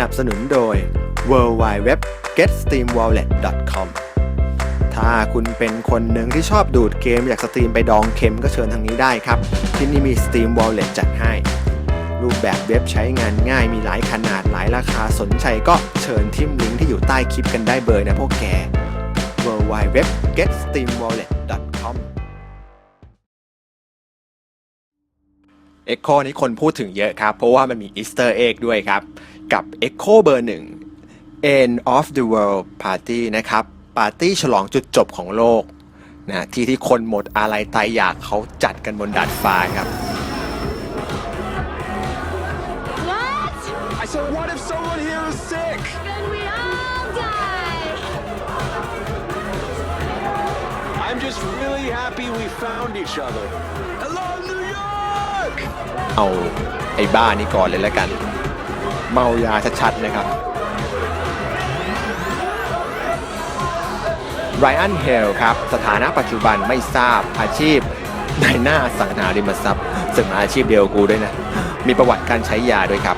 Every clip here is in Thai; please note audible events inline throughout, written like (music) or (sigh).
นับสนุนโดย w w w g e t s t e a m w a l l e t c o m ถ้าคุณเป็นคนหนึ่งที่ชอบดูดเกมอยากสตรีมไปดองเข็มก็เชิญทางนี้ได้ครับ ที่นี่มี Steam Wallet จัดให้ รูปแบบเว็บใช้งานง่ายมีหลายขนาดหลายราคาสนใจก็เชิญทิมลิงก์ที่อยู่ใต้คลิปกันได้เบอร์นะพวกแก w w w g e t s t e a m w a l l e t c o m Echo นี้คนพูดถึงเยอะครับ เพราะว่ามันมี Easter egg ด้วยครับ กับ Echo เบอร์หนึ่ง End of the World Party นะครับ ปาร์ตี้ฉลองจุดจบของโลกนะที่ที่คนหมดอะไรตายอยากเขาจัดกันบนดาดฟ้าครับ What? I said, what if someone here is sick? Then we all die. I'm just really happy we found each other. Hello, New York! เอาไอ้บ้านี่ก่อนเลยแล้วกัน เมายาชัดๆนะครับไรอันเฮลครับ สถานะปัจจุบันไม่ทราบอาชีพในหน้าสังหาริมทรัพย์ซึ่งอาชีพเดียวกูด้วยนะ มีประวัติการใช้ยาด้วยครับ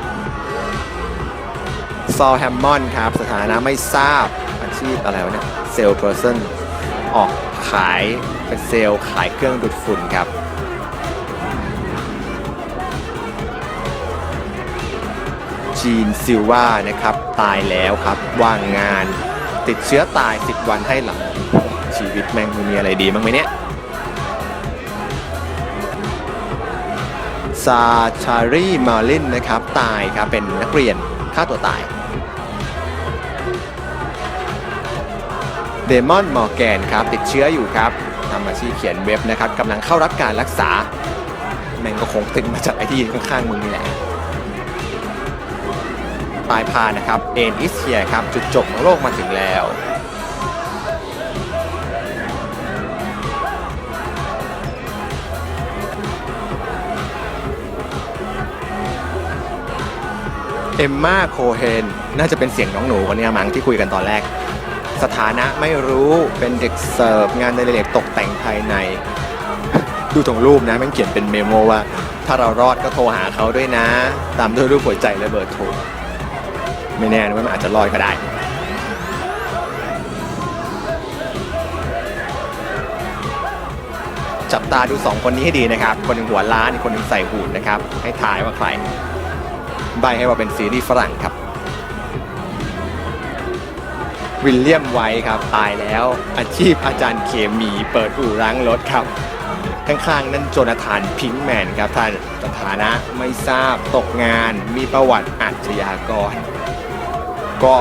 ซอลแฮมมอนครับ สถานะไม่ทราบอาชีพอะไรวะเนี่ยเซลล์เพอร์เซนออกขายเป็นเซลล์ขายเครื่องดูดฝุ่นครับ จีนซิลว่านะครับ ตายแล้วครับว่างงาน ติดเชื้อตาย 10 วันให้หลัง ชีวิตแม่งมีอะไรดีบ้างไหมเนี่ยซาชารีมาลินนะครับ ตายครับ เป็นนักเรียนฆ่าตัวตายเดมอนมอร์แกนครับ ติดเชื้ออยู่ครับทำอาชีพเขียนเว็บนะครับกำลังเข้ารับการรักษา แม่งก็คงติดมาจากไอที่ข้างๆมึงนี่แหละ ปลายพานะครับเอ็นอิสเฮียครับจุดจบของโลกมาถึงแล้วเอมมาโคเฮนน่าจะเป็นเสียงน้องหนูคนนี้มั้งที่คุยกันตอนแรก สถานะไม่รู้เป็นเด็กเสิร์ฟงานในเด็กตกแต่งภายใน ดูตรงรูปนะมันเขียนเป็นเมโมว่า ถ้าเรารอดก็โทรหาเขาด้วยนะ ตามด้วยรูปหัวใจและเบอร์โทร ไม่แน่นะว่ามันอาจจะลอยก็ได้ จับตาดูสองคนนี้ให้ดีนะครับ คนหนึ่งหัวล้านอีกคนหนึ่งใส่หูนะครับ ให้ทายว่าใคร ใบให้ว่าเป็นซีรีส์ฝรั่งครับ วิลเลียมไวครับ ตายแล้วอาชีพอาจารย์เคมีเปิดอู่ล้างรถครับข้างๆนั่นโจนาธานพิงแมนครับท่านสถานะไม่ทราบตกงานมีประวัติอาชญากร ก็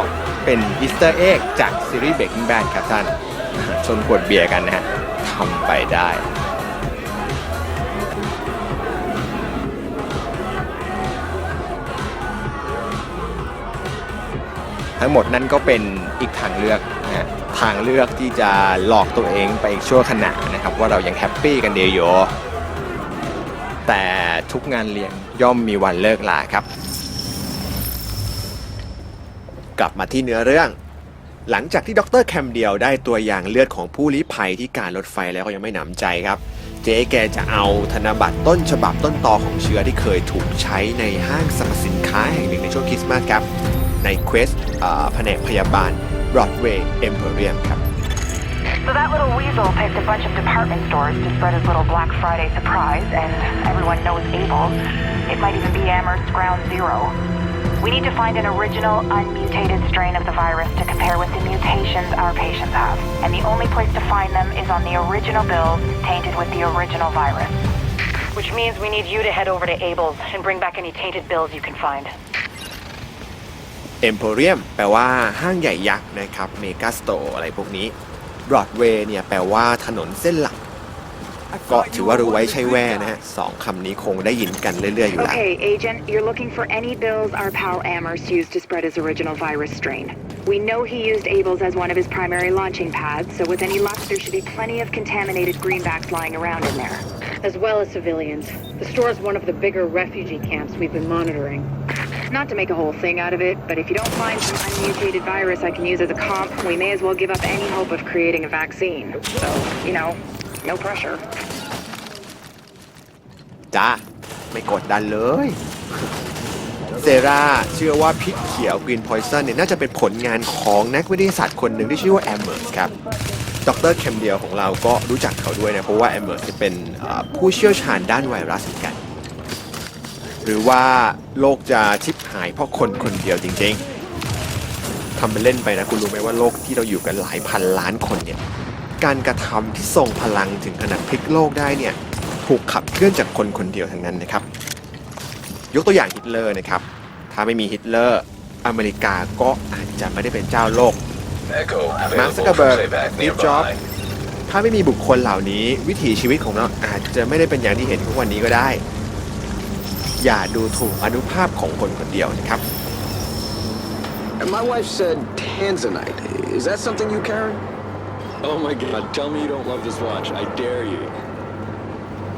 เป็นอีสเตอร์เอ็กจากซีรีส์เบกกิ้งแบนครับท่านชนขวดเบียร์กันนะฮะทำไปได้ทั้งหมดนั้นก็เป็นอีกทางเลือกนะฮะทางเลือกที่จะหลอกตัวเองไปอีกชั่วขณะนะครับ ว่าเรายังแฮปปี้กันเดียวอยู่แต่ทุกงานเลี้ยงย่อมมีวันเลิกลาครับ กลับมาที่เนื้อเรื่อง หลังจากที่ดรแคมเดียวได้ตัวอย่างเลือดของผู้ลี้ภัยที่การรถไฟแล้วก็ยังไม่หนำใจครับ เจ๊แกจะเอาธนบัตรต้นฉบับต้นตอของเชื้อที่เคยถูกใช้ในห้างสรรพสินค้าแห่งหนึ่งในช่วงคริสต์มาสครับ ในเควสแผนกพยาบาล Broadway Emporium ครับ So that little weasel picked a bunch of department stores to spread his little Black Friday surprise, and everyone knows Abel. It might even be Amherst Ground Zero. We need to find an original, unmutated strain of the virus to compare with the mutations our patients have. And the only place to find them is on the original bills tainted with the original virus. Which means we need you to head over to Abel's and bring back any tainted bills you can find. Emporium แปลว่าห้างใหญ่ยักษ์นะครับเมกาสโตร์อะไรพวกนี้ Broadway เนี่ยแปลว่าถนนเส้นหลัก ก็ถือว่ารู้ไว้ใช่แว่นะฮะสองคำนี้คงได้ยินกันเรื่อย ๆ อยู่แล้ว Okay, Agent, you're looking for any bills our pal Amherst used to spread his original virus strain. We know he used Abel's as one of his primary launching pads, so with any luck, there should be plenty of contaminated greenbacks lying around in there. as well as civilians. The store is one of the bigger refugee camps we've been monitoring. Not to make a whole thing out of it, but if you don't find some unmutated virus I can use as a comp, we may as well give up any hope of creating a vaccine. So, you know, no pressure. จ้าไม่กดดันเลย เซราเชื่อว่าพิษเขียวกรีนพอยซันเนี่ยน่าจะเป็นผลงานของนักวิทยาศาสตร์คนหนึ่งที่ชื่อว่าแอมเมอร์สครับดรเคมเดียของเราก็รู้จักเขาด้วยนะ เพราะว่าแอมเมอร์สเป็นผู้เชี่ยวชาญด้านไวรัสเหมือนกัน หรือว่าโลกจะชิบหายเพราะคนคนเดียวจริงๆทำเป็นเล่นไปนะ คุณรู้ไหมว่าโลกที่เราอยู่กันหลายพันล้านคนเนี่ย การกระทำที่ทรงพลังถึงขนาดพลิกโลกได้เนี่ยถูกขับเคลื่อนจากคนคนเดียวทั้งนั้นนะครับ ยกตัวอย่างฮิตเลอร์นะครับ ถ้าไม่มีฮิตเลอร์ อเมริกาก็อาจจะไม่ได้เป็นเจ้าโลก Echo Mark available for Zuckerberg, playback Steve Jobs nearby. ถ้าไม่มีบุคคลเหล่านี้ วิถีชีวิตของเราอาจจะไม่ได้เป็นอย่างที่เห็นทุกวันนี้ก็ได้ อย่าดูถูกอนุภาพของคนคนเดียวนะครับ And my wife said tanzanite. Is that something you carry? Oh my god, tell me you don't love this watch. I dare you.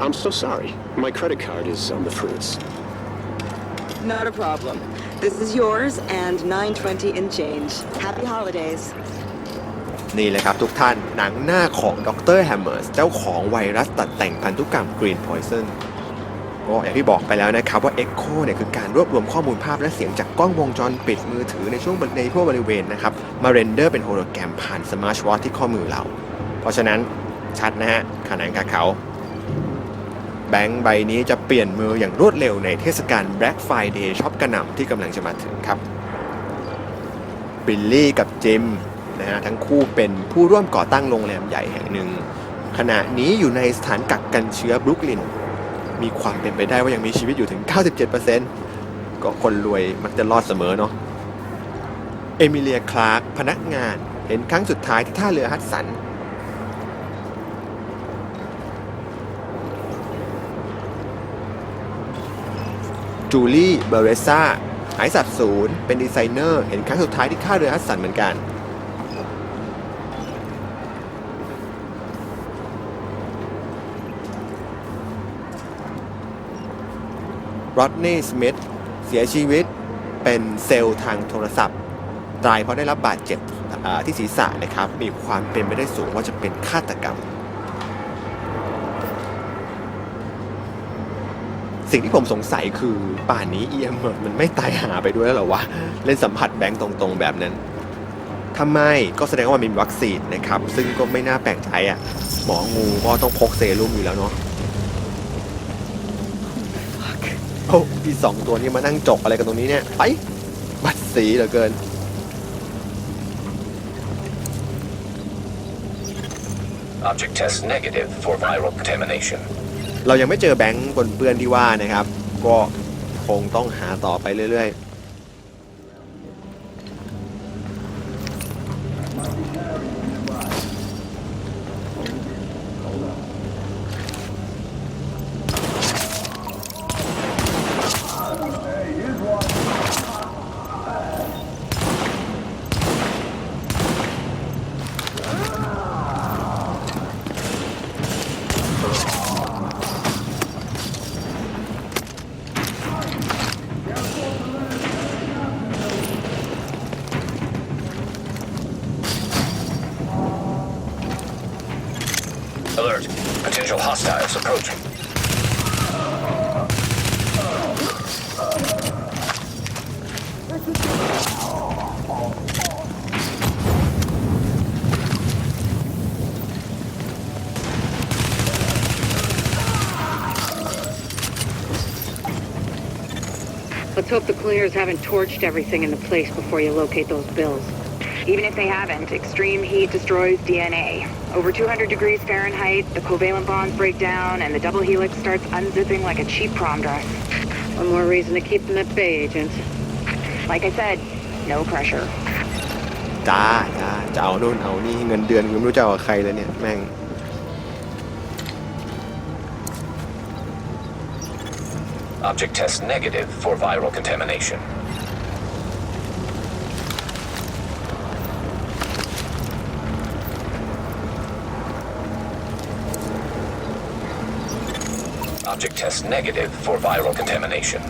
I'm so sorry. My credit card is on the fruits. Not a problem. This is yours and 920 in change. Happy holidays. นี่เลยครับทุกท่านหนังหน้าของดรแฮมเมอร์สเจ้าของไวรัสตัดแต่งพันธุกรรม Green Poison ก็อย่างที่บอกไปแล้วนะครับว่า Echo เนี่ยคือการรวบรวมข้อมูลภาพและเสียงจากกล้องวงจรปิดมือถือในช่วงในทั่วบริเวณนะครับมาเรนเดอร์เป็นโฮโลแกรมผ่านสมาร์ทวอทที่ข้อมือเรา เพราะฉะนั้นชัดนะฮะขนังกับเขาแบงค์ใบนี้จะเปลี่ยนมืออย่างรวดเร็วในเทศกาล Black Friday ช็อปกระหน่ำที่กำลังจะมาถึงครับบิลลี่กับจิมนะฮะทั้งคู่เป็นผู้ร่วมก่อตั้งโรงแรมใหญ่แห่งหนึ่ง ขณะนี้อยู่ในสถานกักกันเชื้อบรุกลิน มีความเป็นไปได้ว่ายังมีชีวิตอยู่ถึง 97%ก็คนรวยมักจะรอดเสมอเนาะ เอมิเลีย คลาร์ก พนักงานเห็นครั้งสุดท้ายที่ท่าเรือฮัดสัน จูลี่ เบเรซ่าหายสับสูญเป็นดีไซเนอร์ เห็นครั้งสุดท้ายที่ท่าเรือฮัดสันเหมือนกัน รอดนี่สมิธเสียชีวิตเป็นเซลล์ทางโทรศัพท์ ตายเพราะได้รับบาดเจ็บที่ศีรษะนะครับ มีความเป็นไปได้สูงว่าจะเป็นฆาตกรรม สิ่งที่ผมสงสัยคือป่านนี้ EM มันไม่ตายหาไปด้วยแล้วหรอวะ เล่นสัมผัสแบงค์ตรงๆแบบนั้นถ้าไม่ก็แสดงว่ามันมีวัคซีนนะครับ ซึ่งก็ไม่น่าแปลกใจอะ หมองูก็ต้องพกเซรุ่มอยู่แล้วเนาะ โอ้พี่สองตัวนี้มานั่งจกอะไรกันตรงนี้เนี่ย ไป บัดสีเหลือเกิน Object test negative for viral contamination. เรายังไม่เจอแบงค์ปนเปื้อนที่ว่านะครับ ก็คงต้องหาต่อไปเรื่อย Alert. Hostiles approaching. Let's hope the cleaners haven't torched everything in the place before you locate those bills. Even if they haven't, extreme heat destroys DNA. Over 200 degrees Fahrenheit, the covalent bonds break down, and the double helix starts unzipping like a cheap prom dress. One more reason to keep them at bay, agents. Like I said, no pressure. ๆ จ้าจ้าจะเอานู่นเอานี่เงินเดือนกูไม่รู้จะเอากับใครเลยเนี่ย แม่ง Object test negative for viral contamination. Test negative for viral contamination.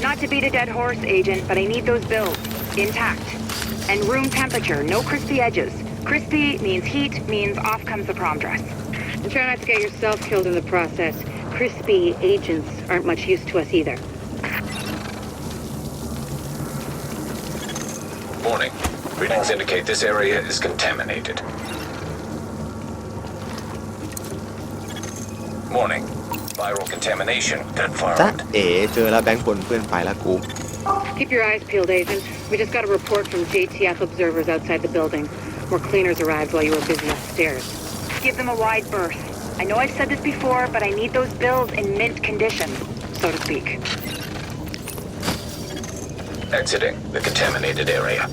Not to beat a dead horse, Agent, but I need those bills. Intact. And room temperature, no crispy edges. Crispy means heat, means off comes the prom dress. And try not to get yourself killed in the process. Crispy agents aren't much use to us either. Warning. Readings indicate this area is contaminated. Warning. Viral contamination จ๊ะ confirmed. เอ๋เจอแล้วแบงค์ปนเพื่อนไปแล้วกู Keep your eyes peeled, Agent. We just got a report from JTF observers outside the building. More cleaners arrived while you were busy upstairs. Give them a wide berth. I know I've said this before, but I need those bills in mint condition, so to speak. Exiting the contaminated area.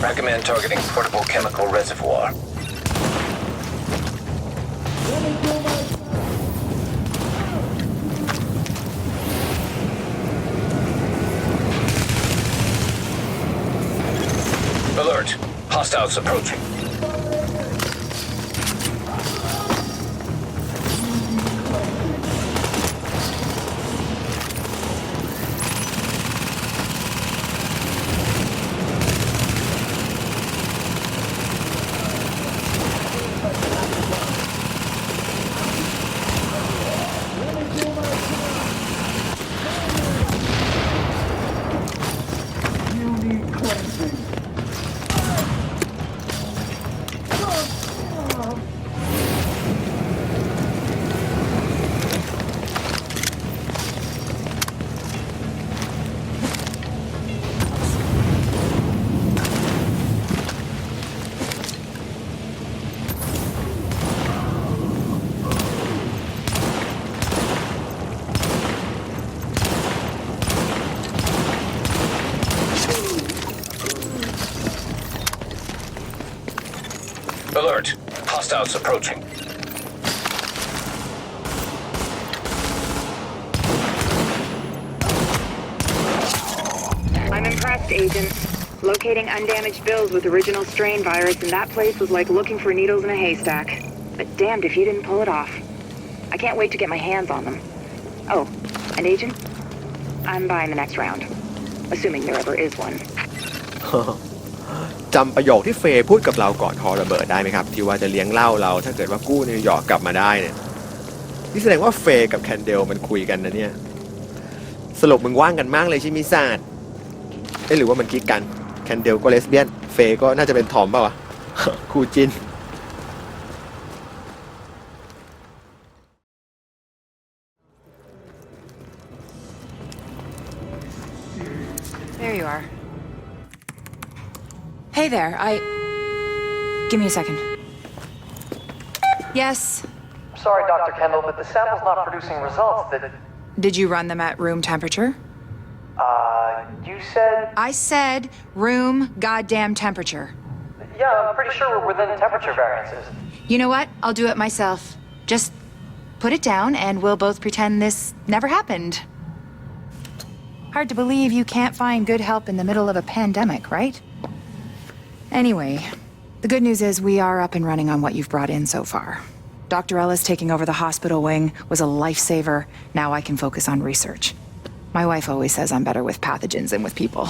Recommend targeting portable chemical reservoir. Alert. Hostiles approaching. Hostiles approaching. I'm impressed, Agent. Locating undamaged bills with original strain virus in that place was like looking for needles in a haystack. But damned if you didn't pull it off. I can't wait to get my hands on them. Oh, and Agent? I'm buying the next round. Assuming there ever is one. (laughs) จำประโยคที่เฟย์พูดกับเราก่อนทอระเบิดได้ไหมครับ ที่ว่าจะเลี้ยงเหล้าเราถ้าเกิดว่ากู้นิวยอร์กกลับมาได้เนี่ยนี่แสดงว่าเฟย์กับแคนเดลมันคุยกันนะเนี่ย สรุปมึงว่างกันมากเลยใช่ไหมซาดเอ้หรือว่ามันกิ๊กกันแคนเดลก็เลสเบี้ยน เฟย์ก็น่าจะเป็นทอมเปล่าวะคู่จิน there, I. Give me a second. Yes. Sorry, Dr. Kendall, but the sample's not producing results that. Did you run them at room temperature? Uh, you said. I said room goddamn temperature. Yeah, I'm pretty sure we're within temperature variances. You know what? I'll do it myself. Just put it down and we'll both pretend this never happened. Hard to believe you can't find good help in the middle of a pandemic, right? Anyway, the good news is we are up and running on what you've brought in so far. Dr. Ellis taking over the hospital wing was a lifesaver. Now I can focus on research. My wife always says I'm better with pathogens than with people.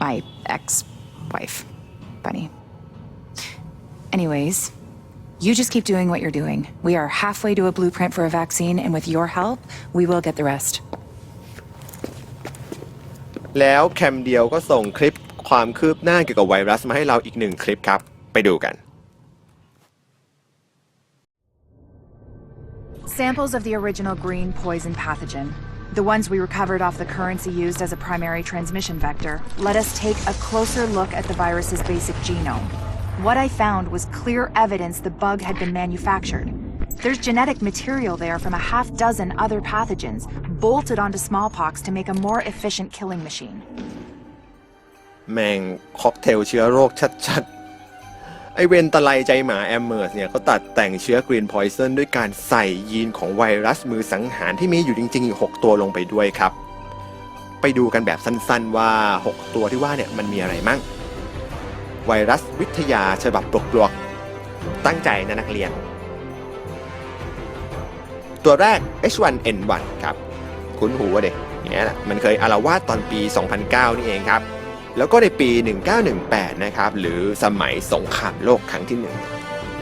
My ex wife. Funny. Anyways, you just keep doing what you're doing. We are halfway to a blueprint for a vaccine, and with your help, we will get the rest. แล้วแคมเดียวก็ส่งคลิป ความคืบหน้าเกี่ยวกับไวรัสมาให้เราอีกหนึ่งคลิปครับ ไปดูกัน Samples of the original green poison pathogen, the ones we recovered off the currency used as a primary transmission vector, let us take a closer look at the virus's basic genome. What I found was clear evidence the bug had been manufactured. There's genetic material there from a half dozen other pathogens bolted onto smallpox to make a more efficient killing machine. แมงค็อกเทลเชื้อโรคชัดๆ ไอเวนตะไลใจหมาแอมเมอร์สเนี่ยเขาตัดแต่งเชื้อกรีนพอยเซนด้วยการใส่ยีนของไวรัสมือสังหารที่มีอยู่จริงๆ อีก 6 ตัวลงไปด้วยครับ ไปดูกันแบบสั้นๆว่า 6 ตัวที่ว่าเนี่ยมันมีอะไรมั่ง ไวรัสวิทยาฉบับปลวกๆ ตั้งใจนะนักเรียน ตัวแรก H1N1 ครับ คุ้นหูว่ะเด็กเนี่ยแหละมันเคยอารวาสตอนปี 2009 นี่เองครับ แล้วก็ในปี 1918 นะครับ หรือสมัยสงครามโลกครั้งที่หนึ่ง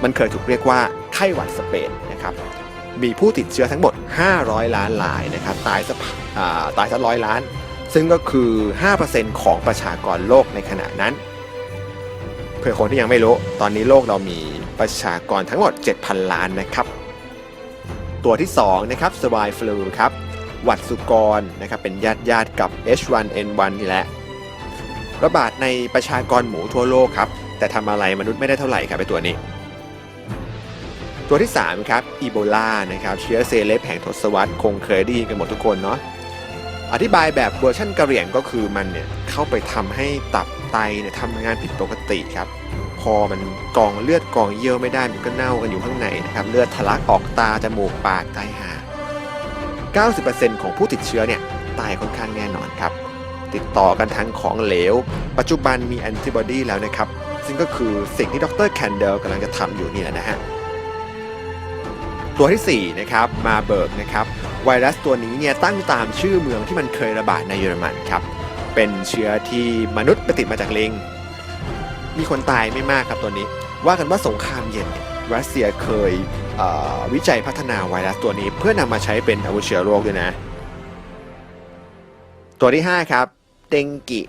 มันเคยถูกเรียกว่าไข้หวัดสเปนนะครับ มีผู้ติดเชื้อทั้งหมด 500 ล้านรายนะครับ ตายสักตายสักร้อยล้าน ซึ่งก็คือ 5%ของประชากรโลกในขณะนั้น เพื่อคนที่ยังไม่รู้ ตอนนี้โลกเรามีประชากรทั้งหมด 7,000 ล้านนะครับ ตัวที่ 2 นะครับ swine flu ครับ หวัดสุกรนะครับ เป็นญาติญาติกับ H1N1 นี่แหละ ระบาดในประชากรหมูทั่วโลกครับ แต่ทำอะไรมนุษย์ไม่ได้เท่าไหร่ครับไอตัวนี้ ตัวที่3ครับอีโบลานะครับเชื้อเซเลบแห่งทศวรรษคงเคยได้ยินกันหมดทุกคนเนาะอธิบายแบบเวอร์ชันกระเหรี่ยงก็คือมันเนี่ยเข้าไปทำให้ตับไตเนี่ยทำงานผิดปกติครับ พอมันกองเลือดกองเยี่ยวไม่ได้มันก็เน่ากันอยู่ข้างในนะครับเลือดทะลักออกตาจมูกปากตายหา90%ของผู้ติดเชื้อเนี่ยตายค่อนข้างแน่นอนครับ ติดต่อกันทางของเหลว ปัจจุบันมีแอนติบอดีแล้วนะครับ ซึ่งก็คือสิ่งที่ดรแคนเดลกำลังจะทำอยู่นี่แหละนะฮะตัวทีสี่4นะครับมาเบิร์กนะครับไวรัสตัวนี้เนี่ยตั้งตามชื่อเมืองที่มันเคยระบาดในเยอรมันครับเป็นเชื้อที่มนุษย์ไปติดมาจากลิง มีคนตายไม่มากครับตัวนี้ ว่ากันว่าสงครามเย็นรัสเซียเคยเวิจัยพัฒนาไวรัสตัวนี้ เพื่อนำมาใช้เป็นอาวุธเชื้อโรคด้วยนะ ตัวที่ 5 ครับ เดงกิ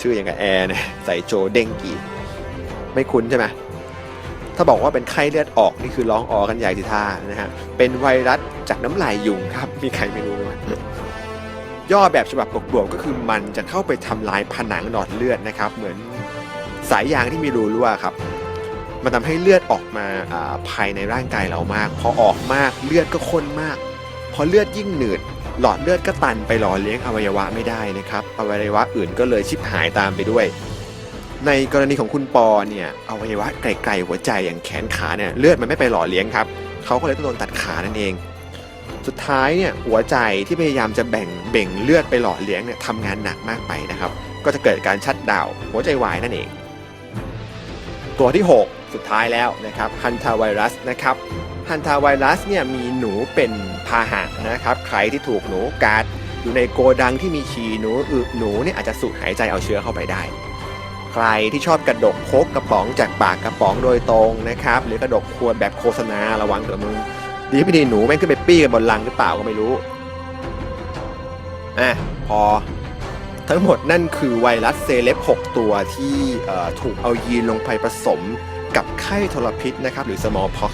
ชื่ออย่างกับแอร์นะใส่โจเดงกิไม่คุ้นใช่ไหมถ้าบอกว่าเป็นไข้เลือดออกนี่คือร้องออกันใหญ่ทีท่านะฮะเป็นไวรัสจากน้ำลายยุงครับ มีใครไม่รู้ไหมย่อแบบฉบับบวกๆก็คือมันจะเข้าไปทำลายผนังหลอดเลือดนะครับ เหมือนสายยางที่มีรูรั่วครับ มันทำให้เลือดออกมาอ่าภายในร่างกายเรามาก พอออกมากเลือดก็ข้นมาก พอเลือดยิ่งหนืด หลอดเลือดก็ตันไปหล่อเลี้ยงอวัยวะไม่ได้นะครับอวัยวะอื่นก็เลยชิบหายตามไปด้วย ในกรณีของคุณปอเนี่ยอวัยวะไกลๆหัวใจอย่างแขนขาเนี่ยเลือดมันไม่ไปหล่อเลี้ยงครับเขาก็เลยต้องโดนตัดขานั่นเอง สุดท้ายเนี่ยหัวใจที่พยายามจะแบ่งเบ่งเลือดไปหล่อเลี้ยงเนี่ยทำงานหนักมากไปนะครับ ก็จะเกิดการชัดดาวหัวใจวายนั่นเอง ตัวที่ 6 สุดท้ายแล้วนะครับฮันทาไวรัสนะครับ ฮันทาไวรัสเนี่ยมีหนูเป็นพาหะนะครับ ใครที่ถูกหนูกัดอยู่ในโกดังที่มีฉี่หนูอึหนูเนี่ยอาจจะสูดหายใจเอาเชื้อเข้าไปได้ ใครที่ชอบกระดกโคกกระป๋องจากปากกระป๋องโดยตรงนะครับ หรือกระดกขวดแบบโฆษณาระวังเถอะมึงดีไม่ดีหนูแม่งขึ้นไปปี้กันบนลังหรือเปล่าก็ไม่รู้อะพอทั้งหมดนั่นคือไวรัสเซเลบ6 ตัวที่ถูกเอายีนลงไปผสมกับไข้ทรพิษนะครับ หรือ smallpox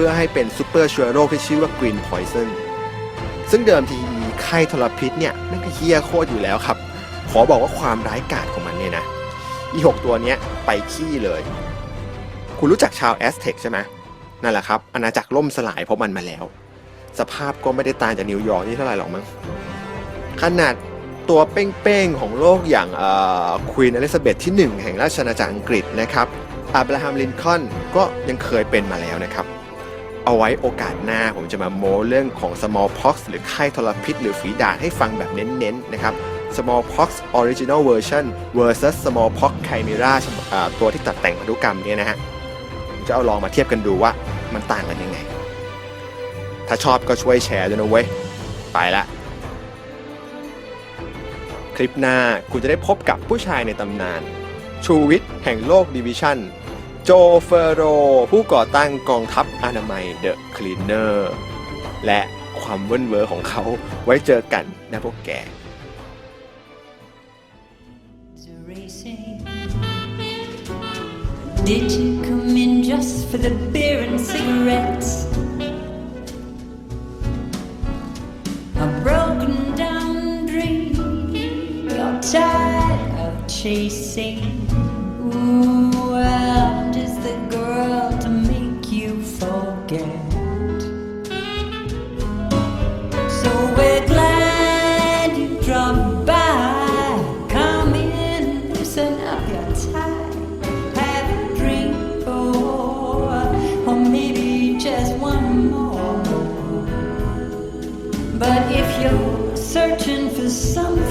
พื่อให้เป็นซูเปอร์เชื้อโรคที่ชื่อว่า green poison ซึ่งเดิมทีไข้ทรพิษเนี่ยนั่นก็เฮี้ยโคตรอยู่แล้วครับ ขอบอกว่าความร้ายกาจของมันเนี่ยนะ อีหกตัวเนี้ยไปขี้เลย คุณรู้จักชาวแอสเท็กใช่ไหมนั่นแหละครับ อาณาจักรล่มสลายเพราะมันมาแล้ว สภาพก็ไม่ได้ต่างจากนิวยอร์กนี่เท่าไหร่หรอกมั้ง ขนาดตัวเป้งๆของโลกอย่างควีนอลิซาเบธที่ 1 แห่งราชอาณาจักรอังกฤษนะครับอับราฮัมลินคอนก็ยังเคยเป็นมาแล้วนะครับ เอาไว้โอกาสหน้า ผมจะมาโม้เรื่องของ smallpox หรือไข้ทรพิษ หรือฝีดาษให้ฟังแบบเน้นๆนะครับ smallpox original version versus smallpox chimera ตัวที่ตัดแต่งพันธุกรรมเนี่ยนะฮะผมจะเอาลองมาเทียบกันดูว่ามันต่างกันยังไง ถ้าชอบก็ช่วยแชร์ด้วยนะเว้ย ไปละ คลิปหน้าคุณจะได้พบกับผู้ชายในตำนาน ชูวิทย์แห่งโลกดิวิชั่น โจเฟโร ผู้ก่อตั้งกองทัพอนามัยเดอะคลีนเนอร์ และความเวิ้นเวอร์ของเขาไว้เจอกันนะพวกแก racing. Did you searching for something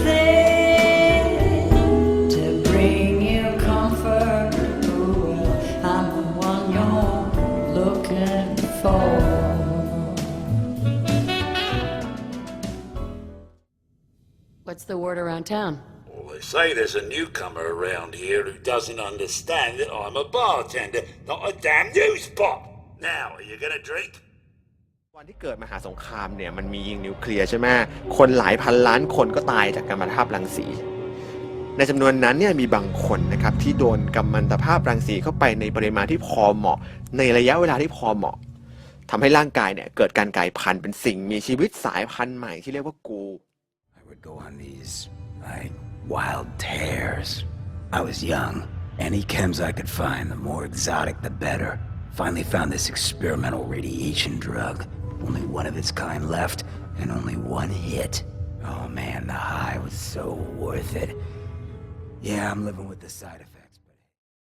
to bring you comfort, oh well, I'm the one you're looking for. What's the word around town? Well, they say there's a newcomer around here who doesn't understand that I'm a bartender, not a damn news bot. Now, are you gonna drink? วันที่เกิดมหาสงครามเนี่ยมันมียิงนิวเคลียร์ใช่ไหมคนหลายพันล้านคนก็ตายจากกัมมันตภาพรังสี ในจำนวนนั้นเนี่ยมีบางคนนะครับที่โดนกัมมันตภาพรังสีเข้าไปในปริมาณที่พอเหมาะ ในระยะเวลาที่พอเหมาะทำให้ร่างกายเนี่ยเกิดการกลายพันธุ์เป็นสิ่งมีชีวิตสายพันธุ์ใหม่ที่เรียกว่ากู I would go on these, like, wild tears. I was young. Any chems I could find, the more exotic, the better. Finally found this experimental radiation drug. Only one of its kind left, and only one hit. Oh man, the high was so worth it. Yeah, I'm living with the side effects.